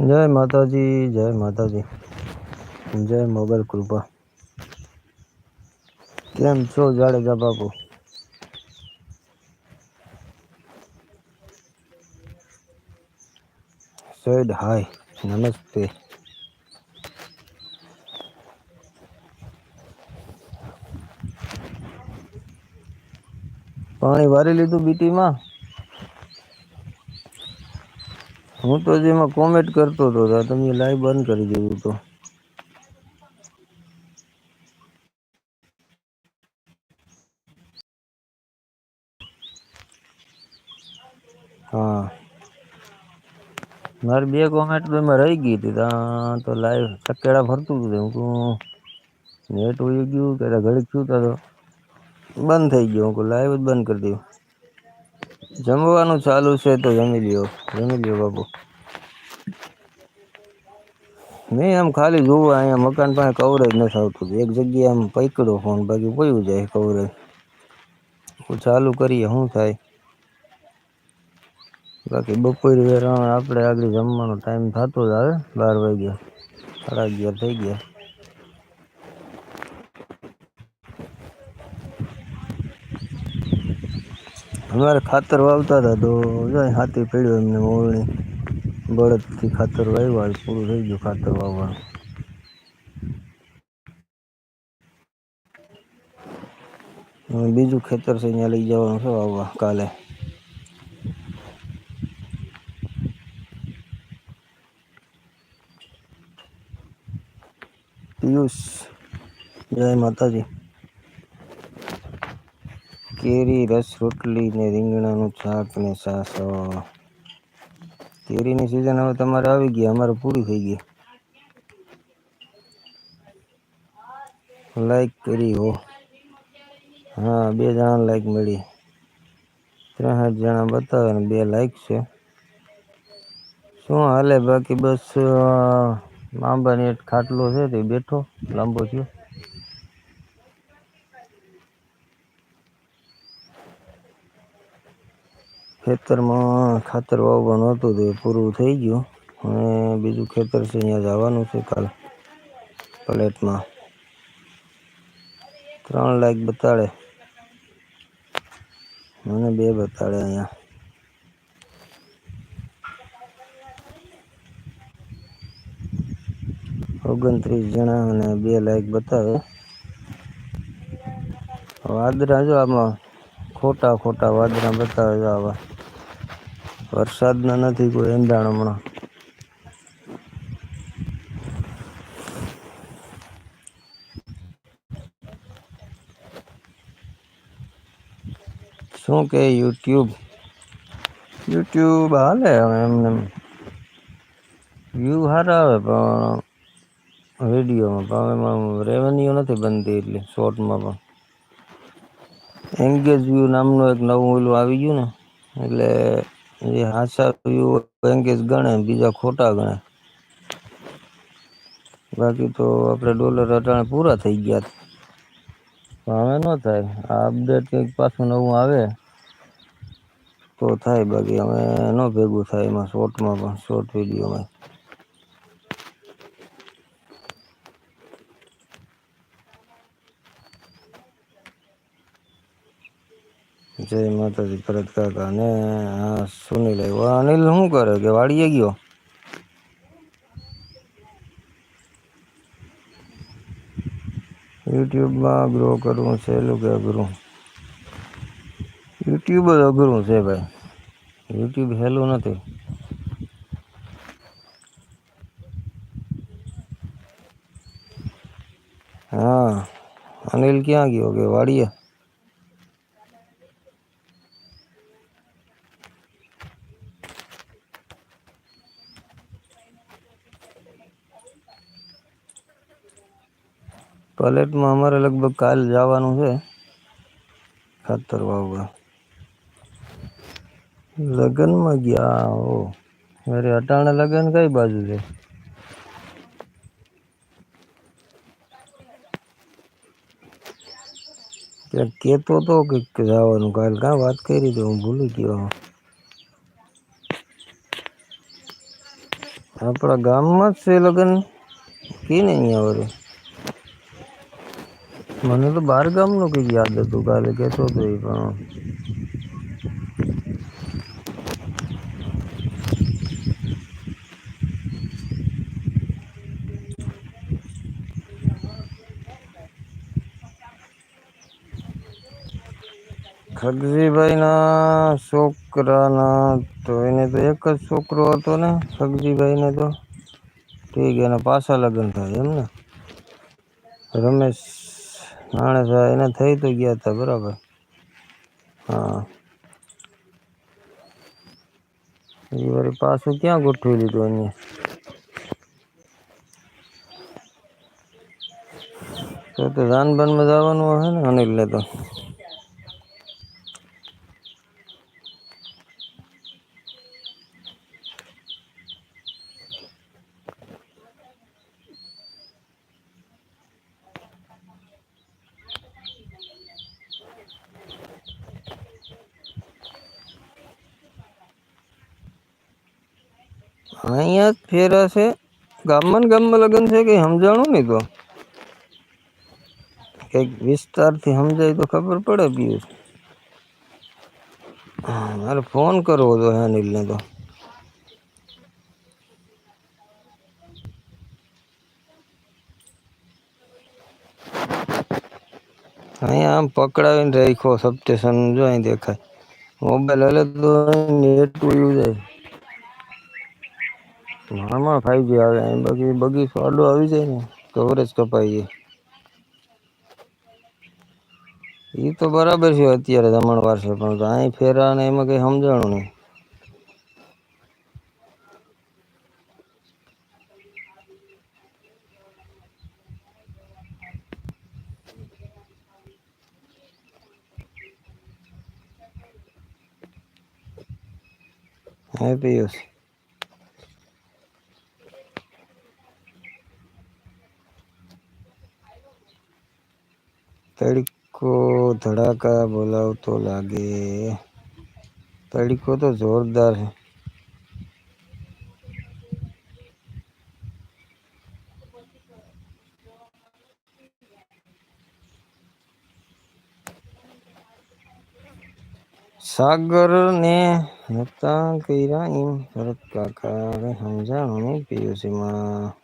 જય માતાજી જય માતાજી જય મોબાઈલ કૃપા કેમ છો જાડેજા બાબુ સૈયદ હાય નમસ્તે પાણી વારી લીધું બીટી હું તો જેમાં કોમેન્ટ કરતો હતો તમે લાઈવ બંધ કરી દીધું તો. હા. મારી બે કોમેન્ટ તો એમાં રહી ગઈ હતી. ત્યાં તો લાઈવ ચકેડા ફરતું હતું. હું નેટ ઉઈ ગયું કે ઘડીક શું તો બંધ થઈ ગયો. હું લાઈવ જ બંધ કરી દીધું. જમવાનું ચાલુ છે તો જમી લ્યો. જમી લ્યો બાપુ. નહી આમ ખાલી જોવું અહીંયા મકાન પાછ કવરેજ નથી આવતું એક જગ્યા આમ પૈકડો ફોન બાકી કોયું જાય કવરેજ હું ચાલુ કરીએ શું થાય બાકી બપોર વેરા આપડે આગળ જમવાનો ટાઈમ થતો જ આવે બાર વાગ્યા સાડા અગિયાર થઇ ગયા અમારે ખાતર વાવતા હતા તો હાથી પડ્યું એમને ઓરણી બળદથી ખાતર વાવ્યું પૂરું થઈ ગયું ખાતર વાવવાનું. બીજું ખેતર છે અહિયાં લઈ જવાનું છે વાવવા કાલે. પિયુષ, જય માતાજી. કેરી, રસ, રોટલી ને રીંગણાનું શાક ને છાસ કેરીની સિઝન હવે તમારે આવી ગઈ, અમારે પૂરી થઈ ગઈ. લાઈક કરી હો. હા, બે જણા લાઈક મળી. ત્રણ જણા બતાવે ને બે લાઈક છે. શું હાલે? બાકી બસ આંબાની એક ખાટલો છે તે બેઠો, લાંબો થયો. ખેતરમાં ખાતર વાવવાનું હતું તે પૂરું થઈ ગયું. અને બીજું ખેતર છે, અહીંયા જવાનું છે કાલ, પ્લેટમાં. ત્રણ લાખ બતાડે. મને બે બતાડે અહીંયા. ઓગણત્રીસ જણા અને બે લાખ બતાવે. વાદરા જો આમાં ખોટા ખોટા વાદરા બતાવે છે આવા. વરસાદના નથી કોઈ એંધાણ હમણાં. શું કે યુટ્યુબ? યુટ્યુબ હાલે હવે એમને વ્યૂ સારા આવે પણ વિડીયોમાં પણ એમાં રેવન્યુ નથી બનતી એટલી શોર્ટમાં પણ. એન્ગેજ વ્યૂ નામનું એક નવું ઓલું આવી ગયું ને, એટલે જે હાસા વ્યૂ એંગેજ ગણે, બીજા ખોટા ગણે. બાકી તો આપણે ડોલર અટાણે પૂરા થઈ ગયા હવે ન થાય, આ અપડેટ કંઈક પાછું નવું આવે, તો થાય બાકી, અમે ન ભેગું થાય એમાં શોર્ટમાં પણ શોર્ટ વિડીયોમાં જય માતાજી ભરત કાકા ને હા સુનિલ આવ્યો અનિલ શું કરે કે વાડીએ ગયો યુટ્યુબમાં ગ્રો કરવું સહેલું કે અઘરું યુટ્યુબ જ અઘરું છે ભાઈ યુટ્યુબ સહેલું નથી હા અનિલ ક્યાં ગયો કે વાડીએ પ્લેટમાં અમારે લગભગ કાલ જવાનું છે. ખાતર વાવવા. લગ્નમાં ગયા ઓ અરે અટાણે લગ્ન કઈ બાજુ છે? ક્યાંક કેતો તો કે જવાનું, કાલ કાં વાત કરી તો હું ભૂલી ગયો. આપણા ગામમાં જ છે લગ્ન? કી નહીં અહીંયા મને તો બાર ગામ ન કઈક યાદ હતું કાલે કેતો હતો એ પણ ખગજીભાઈ ના છોકરા ના તો એને તો એક જ છોકરો હતો ને સગજીભાઈ ને તો ઠીક એના પાસા લગ્ન થાય એમને રમેશ નાણેસા એને થઈ તો ગયા હતા બરાબર. હા. એ વાર પાછું ક્યાં ગોઠવી લીધું અહીંયા તો તો જાનબાનમાં જવાનું હશે ને અનિલ ને તો. ફેરા છે ગામમાં ગામમાં લગ્ન છે કઈ સમજાણું નહી તો કઈક વિસ્તાર થી સમજાય તો ખબર પડે બી હા મારે ફોન કરવો હતો અનિલ ને તો અહીંયા આમ પકડાવીને રાખો સબસ્ટેશન જો દેખાય મોબાઈલ હલે તો નેટ જાય હામાં ફાઈવજી આવે બાકી બગી આડો આવી જાય ને કવરેજ કપાઈ જાય એ તો બરાબર છે અત્યારે જમણ વાર છે પણ અહી ફેરા ને એમાં કઈ સમજાણું નહી હા પિયુષ ધડાકા બોલાવતો લાગે તડીકો તો જોરદાર છે સાગર ને હતા કર્યા એમ ભરત કાકા સમજાણું નહી પીયુસીમાં વોચ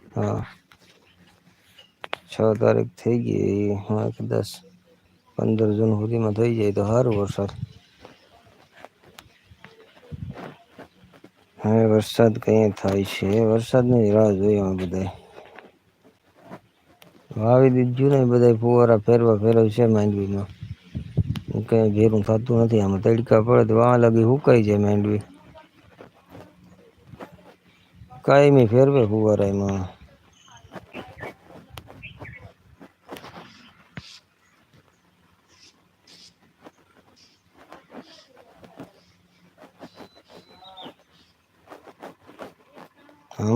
હા. છ તારીખ થઈ ગઈ. હા દસ પંદર જૂન સુધીમાં થઈ જાય તો સારું વરસાદ. હવે વરસાદ કઈ થાય છે? વરસાદની રાહ જોઈએ અમે બધા વાવી દીધું ને બધા ફુવારા ફેરવા ફેરવ છે માંડવીમાં. કઈ ભેરું થતું નથી. આમાં તડકા પડે તો વાં લગી હુકાઈ જાય માંડવી. કાયમી ફેરવે ફુવારા એમાં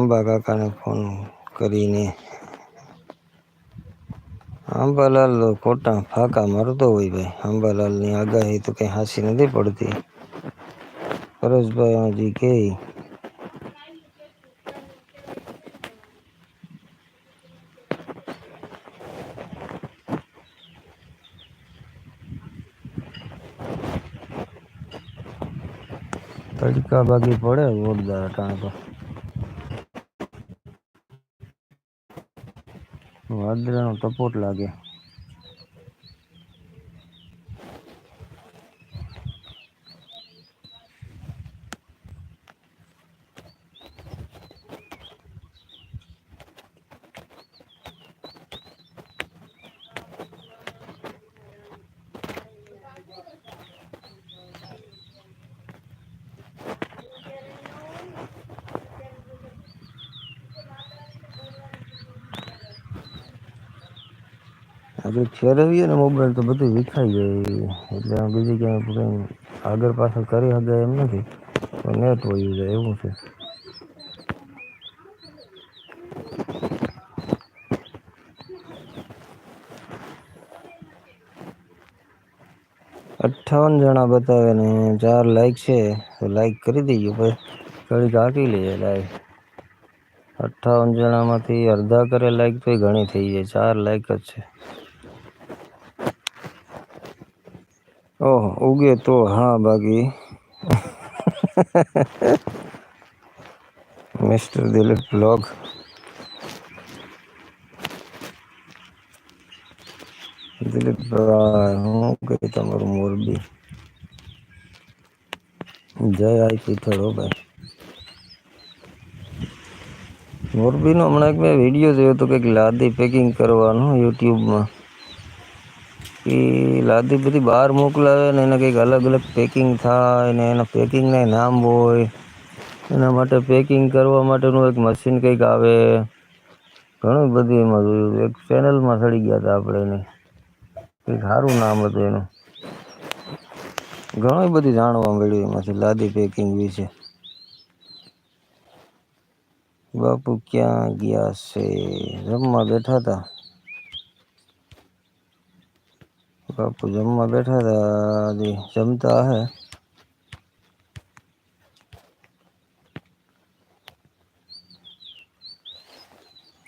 અંબા કાકાને ફોન કરીને આંબાલાલ ખોટા ફાકા મારતો હોય ભાઈ આંબાલાલની આગાહી તો કઈ હાસી નથી પડતી પરેશભાઈ હજી કે તડકા બાકી પડે જોરદાર અટાણે તો વાદળાનો ટપોટ લાગે. આજે ફેરવીએ ને મોબાઈલ તો બધું વિખાઈ જાય. એટલે બીજી ક્યાંય આગળ પાછળ કરી શકાય એમ નથી. તો નેટ વયું જાય, એવું છે. અઠ્ઠાવન જણા બતાવે ને, ચાર લાઈક છે, તો લાઈક કરી દઈએ ભાઈ. ઘડી કાઢી લઈએ લાઈક અઠ્ઠાવન જણામાંથી અડધા કરે લાઈક તો ઘણી થઈ જાય, ચાર લાઈક જ છે. ઓહો ઉગે તો હા બાકી મિસ્ટર દિલીપ બ્લોગ દિલીપભાઈ હું કઈ તમારું મોરબી જય આઈ પીથળો ભાઈ મોરબીનો હમણાં એક મેં વિડીયો જોયો હતો કંઈક લાદી પેકિંગ કરવાનો યુટ્યુબમાં એ લાદી બધી બહાર મોકલાવે ને એને કંઈક અલગ અલગ પેકિંગ થાય ને એના પેકિંગના નામ હોય. એના માટે પેકિંગ કરવા માટેનું એક મશીન કંઈક આવે. ઘણું બધું એમાં જોયું. એક ચેનલમાં સડી ગયા હતા આપણે એને. કંઈક સારું નામ હતું એનું. ઘણું બધું જાણવા મળ્યું એમાંથી લાદી પેકિંગ વિશે. બાપુ ક્યાં ગયા છે? રમવા બેઠા હતા. બાપુ જમવા બેઠા હતા હજી જમતા હે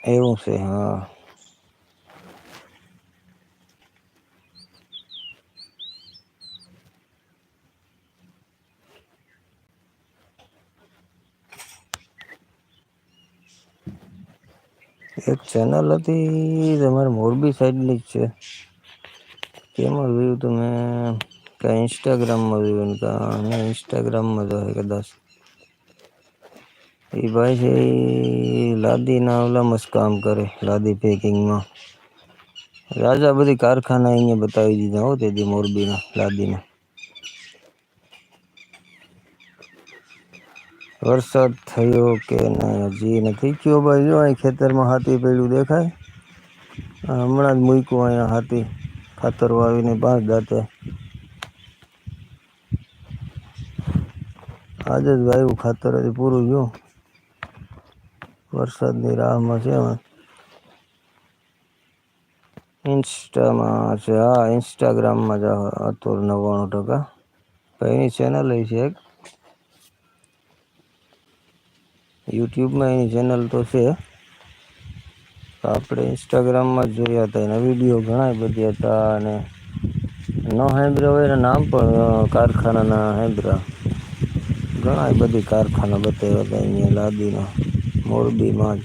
એવું છે હા એક ચેનલ હતી તમારે મોરબી સાઈડની જ છે કેમાં જોયું તો મેં કાંઈ ઇન્સ્ટાગ્રામમાં જોયું કાં? ઇન્સ્ટાગ્રામમાં જો કદાચ. એ ભાઈ છે, એ લાદીના ઓલામાં જ કામ કરે, લાદી પેકિંગમાં રાજા બધી કારખાના અહીંયા બતાવી દીધા હો તે મોરબીના, લાદીના. વરસાદ થયો કે નહીં? હજી નથી કયો ભાઈ. જો અહીં ખેતરમાં હાથી પડ્યું દેખાય. હમણાં જ મૂક્યું અહીંયા હાથી. ખાતર વાવીને પાંચ દાંતે આજે જ વાવ્યું ખાતર હજી પૂરું ગયું વરસાદની રાહમાં છે અમે ઇન્સ્ટામાં છે હા ઇન્સ્ટાગ્રામમાં જ હતું નવ્વાણું ટકા એની ચેનલ છે એક યુટ્યુબમાં એની ચેનલ તો છે આપણે ઇન્સ્ટાગ્રામમાં જ જોયા હતા. એના વીડિયો ઘણા બધી હતા અને ન સાંભળ્યા હોય એના નામ પણ કારખાનાના સાંભળ્યા ઘણા બધી કારખાના બતાવ્યા હતા અહીંયા લાદીના, મોરબીમાં જ.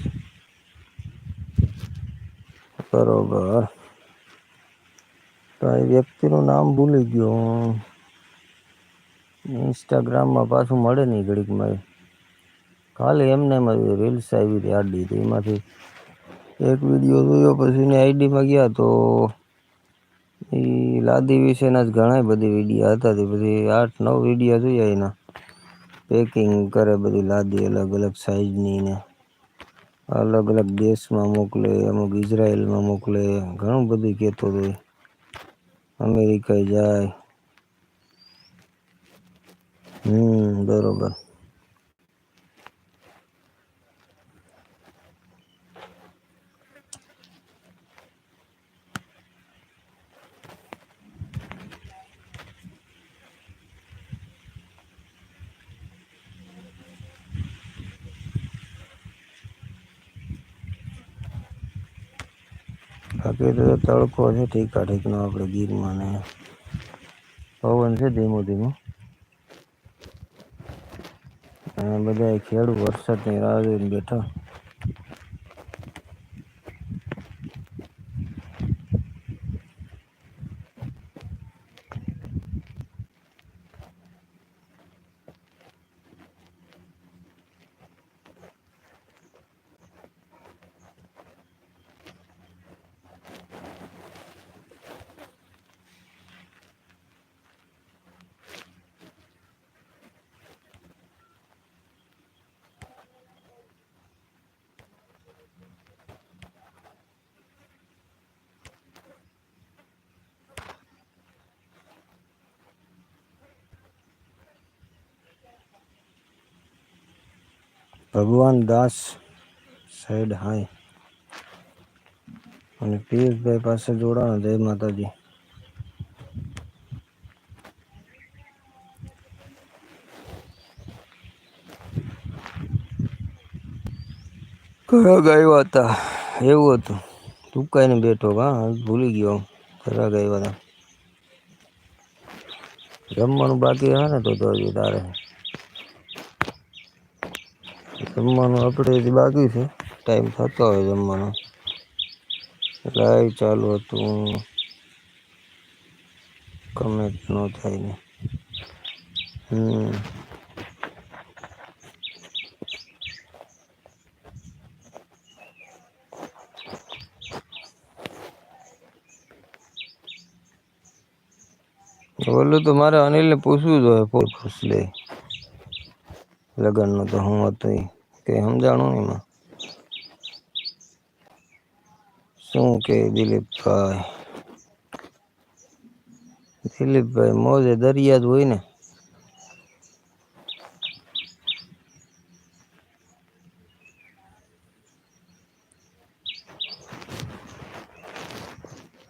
બરોબર. તો એ વ્યક્તિનું નામ ભૂલી ગયો ઇન્સ્ટાગ્રામમાં પાછું મળે નહીં ઘડીકમાં. ખાલી એમને એમાં રીલ્સ આવી હતી, આડી હતી. એમાંથી એક વીડિયો જોયો, પછી એની આઈડીમાં ગયા તો એ લાદી વિશેના જ ઘણા બધી વિડીયા હતા તે. પછી આઠ નવ વિડીયા જોયા એના. પેકિંગ કરે બધી લાદી અલગ અલગ સાઇઝની ને અલગ અલગ દેશમાં મોકલે, અમુક ઇઝરાયલમાં મોકલે, ઘણું બધું કહેતો હતો અમેરિકા જાય. હમ, બરોબર. બાકી તો તડકો છે, ઠીક ઠીકનો આપણે ગીરમાં ને પવન છે ધીમો ધીમો. અને બધા ખેડૂત વરસાદની રાહ જોઈને બેઠા. ભગવાન દાસ સાઈડ હાય. અને પિયુષભાઈ પાસે જોડાણ જય માતાજી. ઘરા આવ્યા હતા. એવું હતું. તુકાઈને બેઠો હા ભૂલી ગયો. ઘરા આવ્યા હતા. જમવાનું બાકી હે ને તો તારે. જમવાનું આપણે બાકી છે. ટાઈમ થતો હોય જમવાનો. લાઈવ ચાલુ હતું. કમેન્ટ ન થાય ને. હમ. બોલું તો મારે અનિલને પૂછવું જોઈએ પૂછ લે. લગ્નનું તો હું હતું કંઈ સમજાણું એમાં? શું કે દિલીપભાઈ? દિલીપભાઈ મોજે દરિયા જ હોય ને.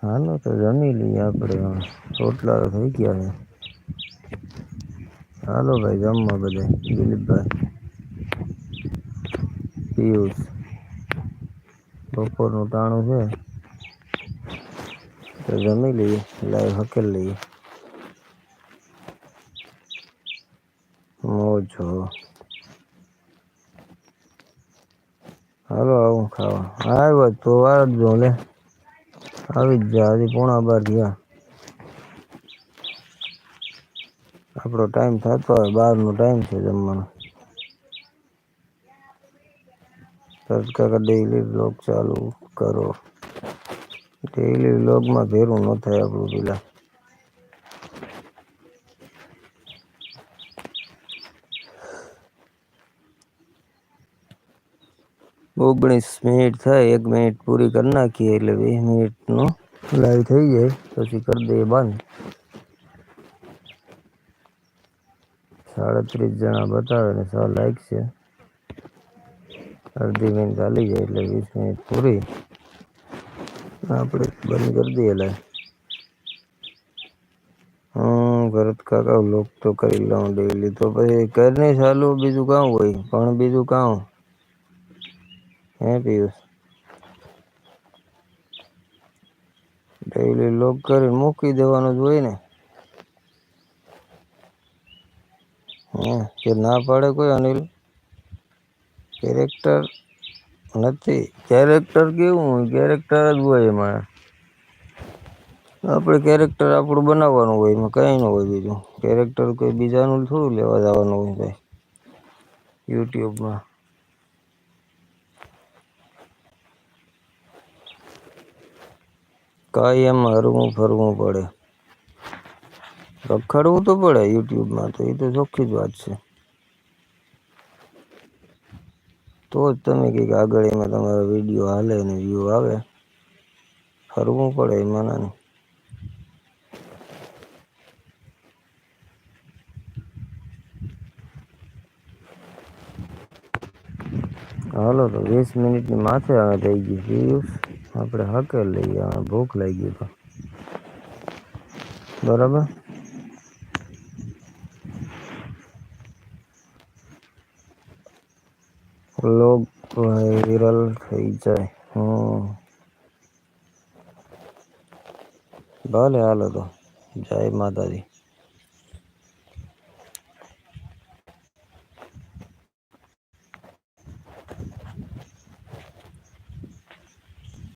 હાલો તો જમી લઈએ આપણે. રોટલા થઈ ગયા છે. હાલો ભાઈ જમવા બધા, દિલીપભાઈ. પિયુષ બપોરનું ટાણું છે તો જમી લઈએ લાઈવ હકેલ લઈએ મોજો હાલો આવું ખાવા આવ્યો તો વાર જો લે આવી જ જા હજી પોણા બાર ગયા આપણો ટાઈમ થતો હોય બારનો ટાઈમ છે જમવાનો સર્ચ કા ડેઈલી વ્લોગ ચાલુ કરો. ડેઈલી વ્લોગમાં ભેરું ન થાય આપણું પેલા. ઓગણીસ મિનિટ થાય, એક મિનિટ પૂરી કરી નાખીએ એટલે વીસ મિનિટનો લાઈવ થઈ જાય, પછી કરી દઈએ બંધ. સાડત્રીસ જણા બતાવે ને સો લાઈક છે. અડધી મિનિટ ચાલી જાય એટલે વીસ મિનિટ પૂરી. આપણે બંધ કરી દઈએ એટલે. હમ, ભરત કાકા લોક તો કરી લઉં ડેલી તો પછી કરીને ચાલુ બીજું કાં હોય? પણ બીજું કામ હે પિયુષ? ડેઈલી લોક કરીને મૂકી દેવાનું જ હોય ને. હે, કે ના પાડે કોઈ અનિલ? કેરેક્ટર નથી. કેરેક્ટર કેવું હોય? કેરેક્ટર જ હોય એમાં. આપણે કેરેક્ટર આપણું બનાવવાનું હોય, એમાં કંઈ ન હોય બીજું. કેરેક્ટર કોઈ બીજાનું થોડું લેવા જવાનું હોય ભાઈ યુટ્યુબમાં કાંઈ એમાં હરવું ફરવું પડે. રખડવું તો પડે યુટ્યુબમાં તો, એ તો ચોખ્ખી જ વાત છે. તો જ તમે કંઈક આગળ એમાં તમારા વિડીયો હાલે ને વ્યૂ આવે ફરવું પડે એમાં ના હાલો તો વીસ મિનિટની માથે હવે થઈ ગઈ પિયુષ આપણે હકેલ લઈએ હવે ભૂખ લાગી તો બરાબર લોગ વાયરલ થઈ જાય. હમ. ભલે હાલો તો. જય માતાજી.